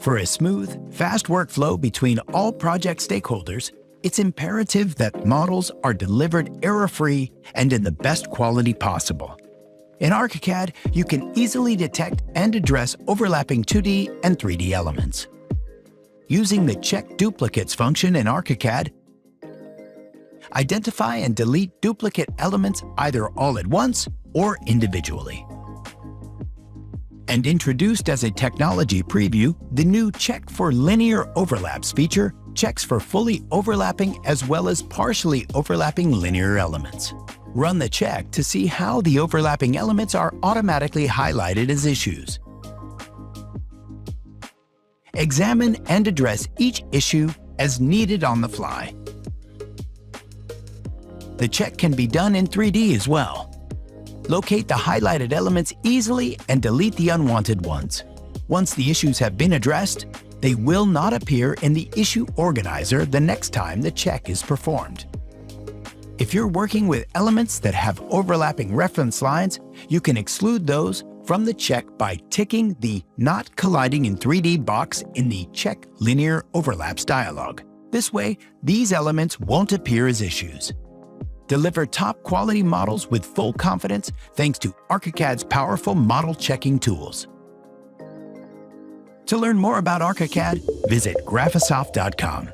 For a smooth, fast workflow between all project stakeholders, it's imperative that models are delivered error-free and in the best quality possible. In ArchiCAD, you can easily detect and address overlapping 2D and 3D elements. Using the Check Duplicates function in ArchiCAD, identify and delete duplicate elements either all at once or individually. And introduced as a technology preview, the new Check for Linear Overlaps feature checks for fully overlapping as well as partially overlapping linear elements. Run the check to see how the overlapping elements are automatically highlighted as issues. Examine and address each issue as needed on the fly. The check can be done in 3D as well. Locate the highlighted elements easily and delete the unwanted ones. Once the issues have been addressed, they will not appear in the issue organizer the next time the check is performed. If you're working with elements that have overlapping reference lines, you can exclude those from the check by ticking the Not Colliding in 3D box in the Check Linear Overlaps dialog. This way, these elements won't appear as issues. Deliver top quality models with full confidence thanks to ArchiCAD's powerful model checking tools. To learn more about ArchiCAD, visit Graphisoft.com.